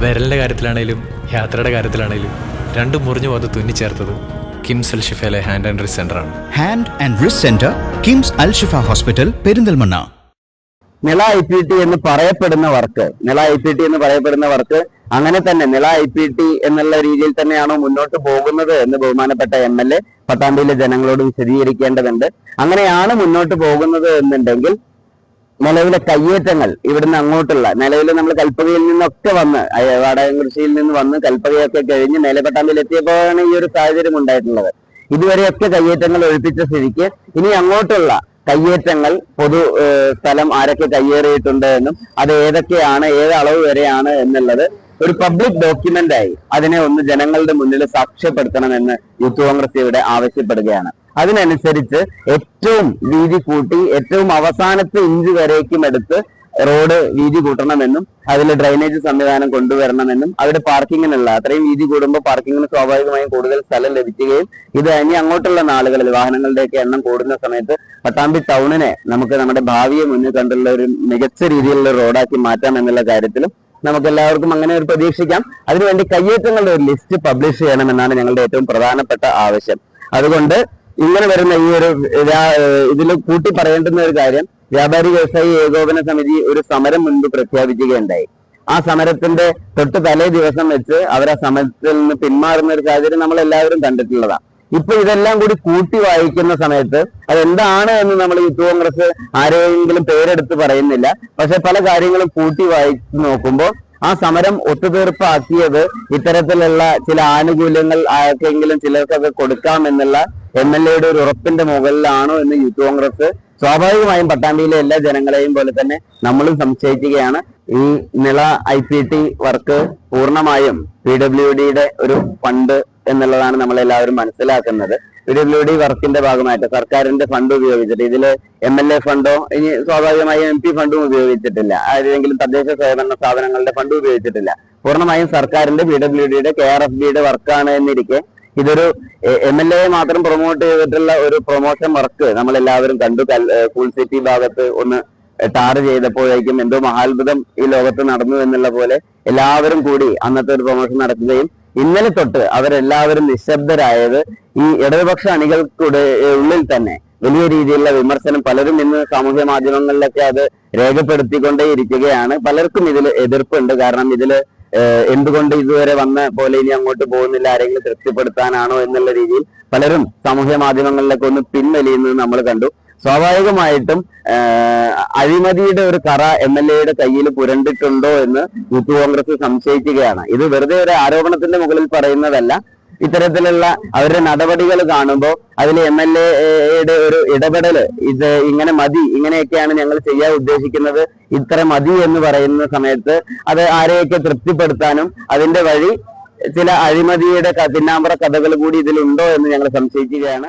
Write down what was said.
വിരലിന്റെ കാര്യത്തിലാണേലും യാത്രയുടെ കാര്യത്തിലാണേലും രണ്ടും മുറിഞ്ഞു പോകാതെ തുന്നിച്ചേർത്തത് കിംസ് അൽ ഷിഫയിലെ ഹാൻഡ് ആൻഡ് റിസ് ആണ്. Hand and wrist center KIMS Al Shifa hospital Perinthalmanna. Nila I P T എന്ന് പറയപ്പെടുന്ന വർക്ക് നില ഐ പി ടി എന്ന് പറയപ്പെടുന്ന വർക്ക് അങ്ങനെ തന്നെ നില ഐ പി ടി എന്നുള്ള രീതിയിൽ തന്നെയാണോ മുന്നോട്ട് പോകുന്നത് എന്ന് ബഹുമാനപ്പെട്ട എം എൽ എ പട്ടാമ്പിയിലെ ജനങ്ങളോട് വിശദീകരിക്കേണ്ടതുണ്ട്. അങ്ങനെയാണ് മുന്നോട്ട് പോകുന്നത് എന്നുണ്ടെങ്കിൽ നിലവിലെ കയ്യേറ്റങ്ങൾ ഇവിടുന്ന് അങ്ങോട്ടുള്ള. നിലവിൽ നമ്മൾ കൽപ്പകയിൽ നിന്നൊക്കെ വന്ന് വാടകം കൃഷിയിൽ നിന്ന് വന്ന് കൽപ്പകയൊക്കെ കഴിഞ്ഞ് നിലപെട്ടാമ്പിൽ എത്തിയപ്പോഴാണ് ഈ ഒരു സാഹചര്യം ഉണ്ടായിട്ടുള്ളത്. ഇതുവരെയൊക്കെ കയ്യേറ്റങ്ങൾ ഒഴിപ്പിച്ച സ്ഥിതിക്ക് ഇനി അങ്ങോട്ടുള്ള കയ്യേറ്റങ്ങൾ പൊതു സ്ഥലം ആരൊക്കെ കയ്യേറിയിട്ടുണ്ട് എന്നും അത് ഏതൊക്കെയാണ് ഏത് അളവ് വരെയാണ് എന്നുള്ളത് ഒരു പബ്ലിക് ഡോക്യുമെന്റ് ആയി അതിനെ ഒന്ന് ജനങ്ങളുടെ മുന്നിൽ സാക്ഷ്യപ്പെടുത്തണമെന്ന് യൂത്ത് കോൺഗ്രസ് ഇവിടെ ആവശ്യപ്പെടുകയാണ്. അതിനനുസരിച്ച് ഏറ്റവും വീതി കൂട്ടി ഏറ്റവും അവസാനത്തെ ഇഞ്ച് വരേക്കും എടുത്ത് റോഡ് വീതി കൂട്ടണമെന്നും അതിൽ ഡ്രൈനേജ് സംവിധാനം കൊണ്ടുവരണമെന്നും അവിടെ പാർക്കിങ്ങിനുള്ള അത്രയും വീതി കൂടുമ്പോൾ പാർക്കിങ്ങിന് സ്വാഭാവികമായും കൂടുതൽ സ്ഥലം ലഭിക്കുകയും ഇത് ഇനി അങ്ങോട്ടുള്ള നാളുകളിൽ വാഹനങ്ങളുടെയൊക്കെ എണ്ണം കൂടുന്ന സമയത്ത് പട്ടാമ്പി ടൗണിനെ നമുക്ക് നമ്മുടെ ഭാവിയെ മുന്നിൽ കണ്ടുള്ള ഒരു മികച്ച രീതിയിലുള്ള റോഡാക്കി മാറ്റാം എന്നുള്ള കാര്യത്തിലും നമുക്ക് എല്ലാവർക്കും അങ്ങനെ ഒരു പ്രതീക്ഷിക്കാം. അതിനുവേണ്ടി കയ്യേറ്റങ്ങളുടെ ഒരു ലിസ്റ്റ് പബ്ലിഷ് ചെയ്യണമെന്നാണ് ഞങ്ങളുടെ ഏറ്റവും പ്രധാനപ്പെട്ട ആവശ്യം. അതുകൊണ്ട് ഇങ്ങനെ വരുന്ന ഈ ഒരു ഇതിൽ കൂട്ടി പറയേണ്ടുന്ന ഒരു കാര്യം വ്യാപാരി വ്യവസായി ഏകോപന സമിതി ഒരു സമരം മുൻപ് പ്രഖ്യാപിക്കുകയുണ്ടായി. ആ സമരത്തിന്റെ തൊട്ട് തലേ ദിവസം വെച്ച് അവർ ആ സമരത്തിൽ നിന്ന് പിന്മാറുന്ന ഒരു സാഹചര്യം നമ്മൾ എല്ലാവരും കണ്ടിട്ടുള്ളതാണ് ഇപ്പൊ ഇതെല്ലാം കൂടി കൂട്ടി വായിക്കുന്ന സമയത്ത് അതെന്താണ് എന്ന് നമ്മൾ യൂത്ത് കോൺഗ്രസ് ആരെയെങ്കിലും പേരെടുത്ത് പറയുന്നില്ല. പക്ഷെ പല കാര്യങ്ങളും കൂട്ടി വായിച്ച് നോക്കുമ്പോൾ ആ സമരം ഒത്തുതീർപ്പാക്കിയത് ഇത്തരത്തിലുള്ള ചില ആനുകൂല്യങ്ങൾ ആർക്കെങ്കിലും ചിലർക്കൊക്കെ കൊടുക്കാം എന്നുള്ള എം എൽ എയുടെ ഒരു ഉറപ്പിന്റെ മുകളിലാണോ എന്ന് യൂത്ത് കോൺഗ്രസ് സ്വാഭാവികമായും പട്ടാമ്പിയിലെ എല്ലാ ജനങ്ങളെയും പോലെ തന്നെ നമ്മളും സംശയിക്കുകയാണ്. ഈ Nila I P T work പൂർണമായും പി ഡബ്ല്യു ഡിയുടെ ഒരു ഫണ്ട് എന്നുള്ളതാണ് നമ്മൾ എല്ലാവരും മനസ്സിലാക്കുന്നത്. പി ഡബ്ല്യു ഡി വർക്കിന്റെ ഭാഗമായിട്ട് സർക്കാരിന്റെ ഫണ്ട് ഉപയോഗിച്ചിട്ട് ഇതിൽ എം എൽ എ ഫണ്ടോ ഇനി സ്വാഭാവികമായും എം പി ഫണ്ടും ഉപയോഗിച്ചിട്ടില്ല. ആരെങ്കിലും തദ്ദേശ സ്വയംഭരണ സ്ഥാപനങ്ങളുടെ ഫണ്ട് ഉപയോഗിച്ചിട്ടില്ല. പൂർണമായും സർക്കാരിന്റെ പി ഡബ്ല്യു ഡിയുടെ കെ ആർ എഫ് ബിയുടെ വർക്കാണ് എന്നിരിക്കെ ഇതൊരു എം എൽ എ മാത്രം പ്രൊമോട്ട് ചെയ്തിട്ടുള്ള ഒരു പ്രൊമോഷൻ വർക്ക് നമ്മൾ എല്ലാവരും കണ്ടു കൂൾ സിറ്റി ഭാഗത്ത് ഒന്ന് ടാർ ചെയ്തപ്പോഴേക്കും എന്തോ മഹാത്ഭുതം ഈ ലോകത്ത് നടന്നു എന്നുള്ള പോലെ എല്ലാവരും കൂടി അന്നത്തെ ഒരു പ്രൊമോഷൻ നടത്തുകയും ഇന്നലെ തൊട്ട് അവരെല്ലാവരും നിശബ്ദരായത് ഈ ഇടതുപക്ഷ അണികൾക്കുടെ ഉള്ളിൽ തന്നെ. വലിയ രീതിയിലുള്ള വിമർശനം പലരും ഇന്ന് സാമൂഹ്യ മാധ്യമങ്ങളിലൊക്കെ അത് രേഖപ്പെടുത്തിക്കൊണ്ടേ ഇരിക്കുകയാണ് പലർക്കും ഇതിൽ എതിർപ്പുണ്ട്. കാരണം ഇതിൽ എന്തുകൊണ്ട് ഇതുവരെ വന്ന പോലെ ഇനി അങ്ങോട്ട് പോകുന്നില്ല? ആരെങ്കിലും തൃപ്തിപ്പെടുത്താനാണോ എന്നുള്ള രീതിയിൽ പലരും സാമൂഹ്യ മാധ്യമങ്ങളിലൊക്കെ ഒന്ന് പിൻവലിയുന്നത് നമ്മൾ കണ്ടു. സ്വാഭാവികമായിട്ടും അഴിമതിയുടെ ഒരു കറ എം എൽ എയുടെ കയ്യിൽ പുരണ്ടിട്ടുണ്ടോ എന്ന് യൂത്ത് കോൺഗ്രസ് സംശയിക്കുകയാണ്. ഇത് വെറുതെ ഒരു ആരോപണത്തിന്റെ മുകളിൽ പറയുന്നതല്ല. ഇത്തരത്തിലുള്ള അവരുടെ നടപടികൾ കാണുമ്പോൾ അതിൽ എം എൽ എയുടെ ഒരു ഇടപെടൽ ഇത് ഇങ്ങനെ മതി ഇങ്ങനെയൊക്കെയാണ് ഞങ്ങൾ ചെയ്യാൻ ഉദ്ദേശിക്കുന്നത് ഇത്ര മതി എന്ന് പറയുന്ന സമയത്ത് അത് ആരെയൊക്കെ തൃപ്തിപ്പെടുത്താനും അതിന്റെ വഴി ചില അഴിമതിയുടെ തിന്നാമ്പറ കഥകൾ കൂടി ഇതിലുണ്ടോ എന്ന് ഞങ്ങൾ സംശയിക്കുകയാണ്.